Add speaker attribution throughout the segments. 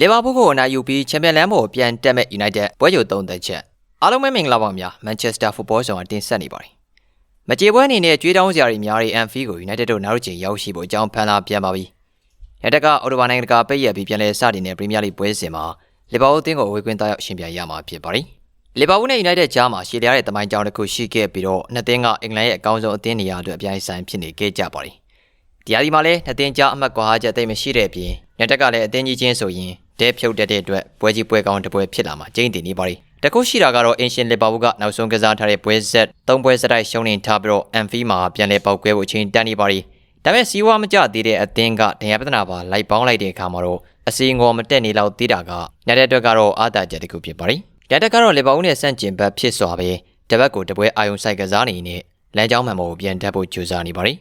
Speaker 1: လီဗာပူးကိုအနိုင်ယူပြီးချန်ပီယံလမ်းပေါ်ပြန်တက်မဲ့ United ပွဲကြိုသုံးသက်ချက်အားလုံးပဲမင်္ဂလာပါများမန်ချက်စတာဖုတ်ဘောဆောင်အတင်ဆက်နေပါတယ်မကြေပွဲအနေနဲ့ကြွေးတောင်းစရာတွေများတဲ့ Anfield ကို United တို့နောက်တစ်ချိန်ရောက်ရှိဖို့အကြောင်းဖန်လာပြန်ပါပြီရတက်ကအော်တိုဘာနိုင်ငံတကာပိတ်ရက်ပြီးပြန်လဲစတင်တဲ့ Premier League ပွဲစဉ်မှာလီဗာပူးအသင်းကိုဝေကွင်းသားရောက်ရှင်ပြိုင်ရမှာဖြစ်ပါတယ်လီဗာပူးနဲ့ United ကြားမှာရှည်လျားတဲ့တမိုင်းကြောင်းတစ်ခုရှိခဲ့ပြီးတော့နှစ်သင်းကအင်္ဂလန်ရဲ့အကောင်းဆုံးအသင်းနေရာအတွက်အပြိုင်ဆိုင်ဖြစ်နေခဲ့ကြပါတယ်ဒီအဒီမှာလည်းနှစ်သင်းကြားအမှတ်ကွာဟချက်သိမ်းမရှိတဲ့အပြင်ညတက်ကလည်းအသင်းကြီးချင်းဆိုရင် ဒဲဖြုတ်တက်တဲ့အတွက်ပွဲကြီးပွဲကောင်းတစ်ပွဲဖြစ်လာမှာကျင်းတည်နေပါပြီတခုရှိတာကတော့အင်ရှင်လီဗာပူးကနောက်ဆုံးကစားထားတဲ့ပွဲဆက်၃ပွဲစတိုက်ရှုံးနေထားပြီးတော့အန်ဖီမှာပြန်လဲပေါက်ကွဲဖို့အချိန်တန်နေပါပြီဒါပေမဲ့စီးဝါမကြသေးတဲ့အသင်းကဒဏ်ရာပဒနာပါလိုက်ပေါင်းလိုက်တဲ့အခါမှာတော့အစီငေါ်မတက်နေလောက်သေးတာကညတဲ့အတွက်ကတော့အာသာချက်တစ်ခုဖြစ်ပါပြီညတဲ့ကတော့လီဗာပူးနဲ့ဆန့်ကျင်ဘက်ဖြစ်စွာပဲတပတ်ကိုတပွဲအာယုံဆိုင်ကစားနေနေလမ်းကြောင်းမှန်ပေါ်ကိုပြန်တက်ဖို့ကြိုးစားနေပါပြီ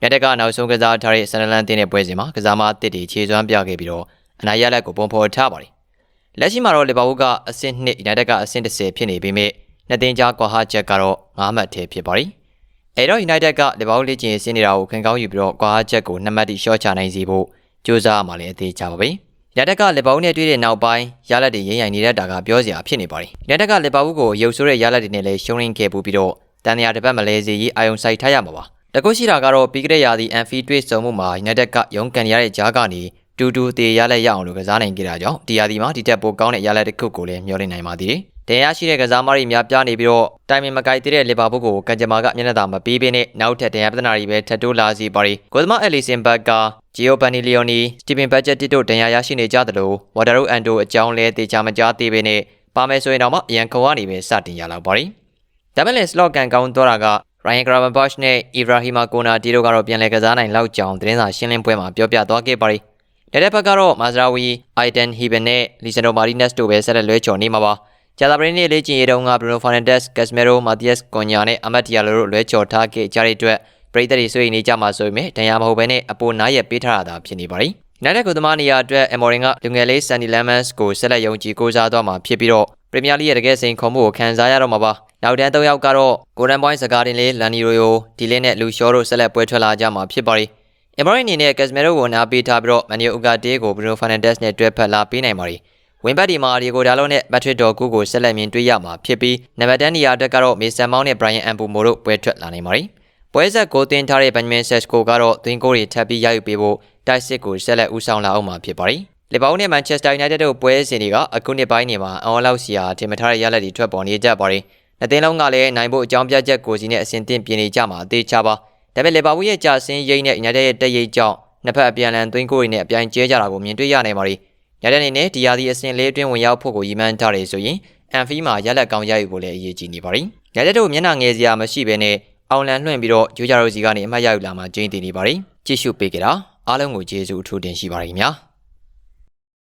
Speaker 1: ညတဲ့ကနောက်ဆုံးကစားထားတဲ့ဆန်နလန်တင်းတဲ့ပွဲစဉ်မှာကစားမအသစ်တွေခြေစွမ်းပြခဲ့ပြီးတော့ အနာရလက်ကိုပုံဖော်ထားပါတယ်။လက်ရှိမှာတော့လီဗာပူးကအဆင့်2 United ကအဆင့်10ဖြစ်နေပေမဲ့နှစ်သင်းကြားကွာဟချက်ကတော့9မှတ်ထဲဖြစ်ပါတယ်။အဲတော့ United ကလီဗာပူးလေ့ကျင့်ရေးဆင်းနေတာကိုခံကောင်းယူပြီးတော့ကွာဟချက်ကို2မှတ်တိရှော့ချနိုင်စေဖို့ကြိုးစားမှလည်းအသေးချပါပဲ။ United ကလီဗာပူးနဲ့တွေ့တဲ့နောက်ပိုင်းရလက်တွေရင်းရိုင်နေတတ်တာကပြောစရာဖြစ်နေပါတယ်။ United ကလီဗာပူးကိုရုပ်ဆိုးတဲ့ရလက်တွေနဲ့လည်းရှုံးရင်းခဲ့ပူပြီးတော့တန်ရာတစ်ပတ်မလဲစီရေးအာယုံဆိုင်ထားရမှာပါ။တကုရှိတာကတော့ပြီးကြတဲ့ရာသီအန်ဖီတွေ့ဆုံမှုမှာ United ကရုန်းကန်ရတဲ့ကြားကနေ တူတူတေရလက်ရအောင်လို့ကစားနိုင်ကြတာကြောင့်ဒီယာဒီမှာဒီတက်ပိုကောင်းတဲ့ရလက်တစ်ခုကိုလည်းမျှော်လင့်နိုင်ပါသေးတယ်။တရားရှိတဲ့ကစားမတွေများပြားနေပြီးတော့တိုင်မင်မကိုက်သေးတဲ့လီဗာပူးကိုကန်ဂျမာကမျက်နှာသာမပေးဘဲနဲ့နောက်ထပ်တရားပဒနာတွေပဲထပ်တိုးလာစီပါရီ။ကိုသမားအယ်လီဆင်ဘတ်ကဂျီယိုဘန်နီလီယိုနီစတီဗင်ဘတ်ဂျက်တစ်တို့ဒဏ်ရာရရှိနေကြသလိုဝါတာရိုအန်တိုအကြောင်းလဲတေချာမကြားသေးဘဲနဲ့ပါမယ်ဆိုရင်တော့မှအရန်ခုံကနေပဲစတင်ရလောက်ပါရီ။ဒါပေမဲ့စလော့ကန်ကောင်းတော့တာက Ryan Gravenberch နဲ့ Ibrahima Konate တို့ကတော့ပြန်လည်ကစားနိုင်လောက်ကြောင်သတင်းစာရှင်းလင်းပွဲမှာပြောပြသွားခဲ့ပါရီ။ လက်ထက်ဘက်ကတော့မာဇရာဝီအိုက်တန်ဟီဘန်နဲ့လီဆန်ဒိုမာရီနက်စ်တို့ပဲဆက်လက်လွဲချော်နေမှာပါ။ဂျာတာပရင်းနေ့လေ့ကျင့်ရေးတုန်းကဘရူနိုဖာနန်ဒက်စ်ကက်စမီရိုမာတီယက်စ်ကွန်ညာနဲ့အမတ်တီယာလိုတို့လွဲချော်ထားခဲ့ကြတဲ့အတွက်ပရိသတ်တွေဆွေးနွေးကြမှာဆိုပေမဲ့ဒဏ်ရာမဟုတ်ဘဲနဲ့အပေါ်နားရက်ပေးထားတာသာဖြစ်နေပါရီ။နိုင်တဲ့ကုသမားနေရာအတွက်အမော်ရင်ကလူငယ်လေးဆန်နီလမ်မန်စ်ကိုဆက်လက်ယုံကြည်ကိုးစားသွားမှာဖြစ်ပြီးတော့ပရီးမီးယားလိရဲ့တကယ်စိန်ခေါ်မှုကိုခံစားရတော့မှာပါ။နောက်တန်း၃ယောက်ကတော့ဂိုဒန်ပွိုင်းစကားတင်လေးလန်နီရိုယိုဒီလေးနဲ့လူရှောတို့ဆက်လက်ပွဲထွက်လာကြမှာဖြစ်ပါရီ။ အမော်ရင်အနေနဲ့ကက်စမီရိုကိုနားပေးထားပြီးတော့မန်နီယိုဥကာတေးကိုဘရူနိုဖာနန်ဒက်စ်နဲ့တွဲဖက်လာပေးနိုင်ပါရီ။ဝင်ဘတ်ဒီမာဒီကိုဒါလုံးနဲ့မက်ထရစ်ဒေါ်ကူကိုဆက်လက်မြင်တွေ့ရမှာဖြစ်ပြီးနံပါတ်10နေရာအတွက်ကတော့မေဆန်မောင်းနဲ့ဘရိုင်ယန်အန်ပူမိုတို့ပွဲထွက်လာနိုင်ပါရီ။ပွဲဆက်ကိုတင်ထားတဲ့ဘန်ဂျမင်ဆက်ကိုကတော့သွင်းကိုတွေထပ်ပြီးရယူပေးဖို့တိုက်စစ်ကိုဆက်လက်ဦးဆောင်လာအောင်မှာဖြစ်ပါရီ။လီဗာပူးနဲ့မန်ချက်စတာယူနိုက်တက်တို့ပွဲစဉ်တွေကအခုနှစ်ပိုင်းတွေမှာအော်လောက်စီယာထင်မထားတဲ့ရလဒ်တွေထွက်ပေါ်နေကြပါရီ။နှစ်သင်းလုံးကလည်းနိုင်ဖို့အကြောင်းပြချက်ကိုစီနဲ့အစဉ်တင်ပြနေကြမှာအသေးချပါ။ ဒါပေမဲ့လီဗာပူးရဲ့ကြာစင်းရိတ်နဲ့ယူနိုက်တက်ရဲ့တက်ရိတ်ကြောင့်နှစ်ဖက်အပြန်အလှန်သွင်းကိုတွေနဲ့အပြိုင်ကျဲကြတာကိုမြင်တွေ့ရနိုင်ပါရီ။ရတဲ့အနေနဲ့ဒီယာဒီအစဉ်လေးအတွင်းဝင်ရောက်ဖို့ကိုရည်မှန်းထားတယ်ဆိုရင်အန်ဖီမှာရလက်ကောင်းရယူဖို့လည်းအရေးကြီးနေပါရီ။ရတဲ့တို့မျက်နှာငယ်စရာမရှိဘဲနဲ့အောင်လန်လွှင့်ပြီးတော့ဂျိုဂျာရိုစီကနေအမှတ်ရယူလာမှကျင်းတည်နေပါရီ။ကြည့်ရှုပေးကြတာအားလုံးကိုကျေးဇူးအထူးတင်ရှိပါရခင်ဗျာ။